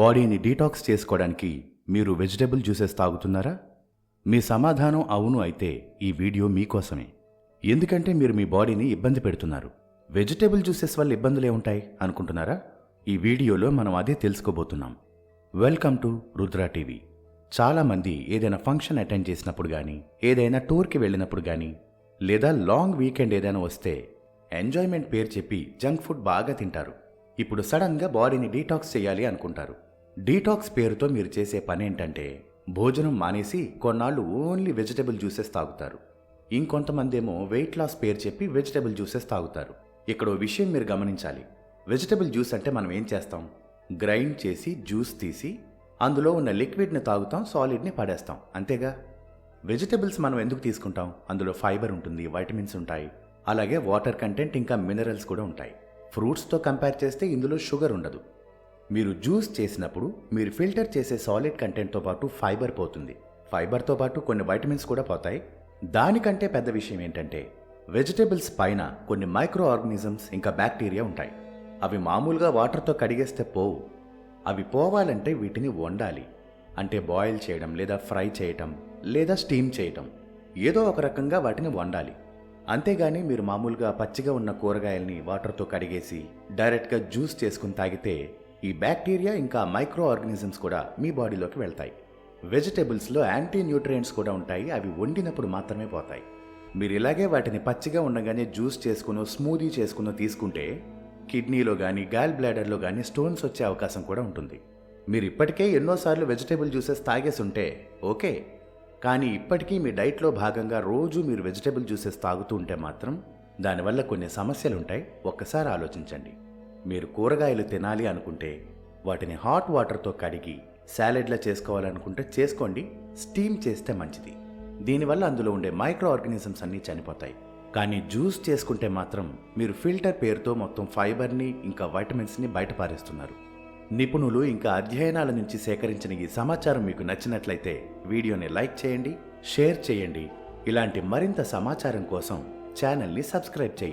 బాడీని డీటాక్స్ చేసుకోవడానికి మీరు వెజిటబుల్ జ్యూసెస్ తాగుతున్నారా? మీ సమాధానం అవును అయితే ఈ వీడియో మీకోసమే. ఎందుకంటే మీరు మీ బాడీని ఇబ్బంది పెడుతున్నారు. వెజిటబుల్ జ్యూసెస్ వల్ల ఇబ్బందులే ఉంటాయి అనుకుంటున్నారా? ఈ వీడియోలో మనం అదే తెలుసుకోబోతున్నాం. Welcome to Rudra TV. చాలామంది ఏదైనా ఫంక్షన్ అటెండ్ చేసినప్పుడు కానీ ఏదైనా టూర్కి వెళ్ళినప్పుడు కానీ లేదా లాంగ్ వీకెండ్ ఏదైనా వస్తే ఎంజాయ్మెంట్ పేరు చెప్పి జంక్ ఫుడ్ బాగా తింటారు. ఇప్పుడు సడన్గా బాడీని డీటాక్స్ చేయాలి అనుకుంటారు. డీటాక్స్ పేరుతో మీరు చేసే పని ఏంటంటే భోజనం మానేసి కొన్నాళ్ళు ఓన్లీ వెజిటబుల్ జ్యూసెస్ తాగుతారు. ఇంకొంతమంది ఏమో వెయిట్ లాస్ పేరు చెప్పి వెజిటబుల్ జ్యూసెస్ తాగుతారు. ఇక్కడ విషయం మీరు గమనించాలి. వెజిటబుల్ జ్యూస్ అంటే మనం ఏం చేస్తాం? గ్రైండ్ చేసి జ్యూస్ తీసి అందులో ఉన్న లిక్విడ్ని తాగుతాం సాలిడ్ని పడేస్తాం. అంతేగా? వెజిటబుల్స్ మనం ఎందుకు తీసుకుంటాం? అందులో ఫైబర్ ఉంటుంది వైటమిన్స్ ఉంటాయి. అలాగే వాటర్ కంటెంట్ ఇంకా మినరల్స్ కూడా ఉంటాయి. ఫ్రూట్స్తో కంపేర్ చేస్తే ఇందులో షుగర్ ఉండదు. మీరు జ్యూస్ చేసినప్పుడు మీరు ఫిల్టర్ చేసే సాలిడ్ కంటెంట్తో పాటు ఫైబర్ పోతుంది. ఫైబర్తో పాటు కొన్ని వైటమిన్స్ కూడా పోతాయి. దానికంటే పెద్ద విషయం ఏంటంటే వెజిటేబుల్స్ పైన కొన్ని మైక్రో ఆర్గనిజమ్స్ ఇంకా బ్యాక్టీరియా ఉంటాయి. అవి మామూలుగా వాటర్తో కడిగేస్తే పోవు. అవి పోవాలంటే వీటిని వండాలి. అంటే బాయిల్ చేయడం లేదా ఫ్రై చేయటం లేదా స్టీమ్ చేయటం. ఏదో ఒక రకంగా వాటిని వండాలి. అంతేగాని మీరు మామూలుగా పచ్చిగా ఉన్న కూరగాయల్ని వాటర్తో కడిగేసి డైరెక్ట్గా జ్యూస్ చేసుకుని తాగితే ఈ బ్యాక్టీరియా ఇంకా మైక్రో ఆర్గనిజమ్స్ కూడా మీ బాడీలోకి వెళ్తాయి. వెజిటేబుల్స్లో యాంటీ న్యూట్రియంట్స్ కూడా ఉంటాయి అవి వండినప్పుడు మాత్రమే పోతాయి. మీరు ఇలాగే వాటిని పచ్చిగా ఉండగానే జ్యూస్ చేసుకునో స్మూదీ చేసుకునో తీసుకుంటే కిడ్నీలో కానీ గాల్ బ్లాడర్లో కానీ స్టోన్స్ వచ్చే అవకాశం కూడా ఉంటుంది. మీరు ఇప్పటికే ఎన్నోసార్లు వెజిటేబుల్ జ్యూసెస్ తాగేసి ఉంటే ఓకే. కానీ ఇప్పటికీ మీ డైట్లో భాగంగా రోజు మీరు వెజిటేబుల్ జ్యూసెస్ తాగుతూ ఉంటే మాత్రం దానివల్ల కొన్ని సమస్యలు ఉంటాయి ఒక్కసారి ఆలోచించండి. మీరు కూరగాయలు తినాలి అనుకుంటే వాటిని హాట్ వాటర్తో కడిగి సాలెడ్లా చేసుకోవాలనుకుంటే చేసుకోండి. స్టీమ్ చేస్తే మంచిది. దీనివల్ల అందులో ఉండే మైక్రో ఆర్గనిజమ్స్ అన్నీ చనిపోతాయి. కానీ జ్యూస్ చేసుకుంటే మాత్రం మీరు ఫిల్టర్ పేరుతో మొత్తం ఫైబర్ని ఇంకా వైటమిన్స్ని బయటపారేస్తున్నారు. నిపుణులు ఇంకా అధ్యయనాల నుంచి సేకరించిన ఈ సమాచారం మీకు నచ్చినట్లయితే వీడియోని లైక్ చేయండి షేర్ చేయండి. ఇలాంటి మరింత సమాచారం కోసం ఛానల్ని సబ్స్క్రైబ్ చేయండి.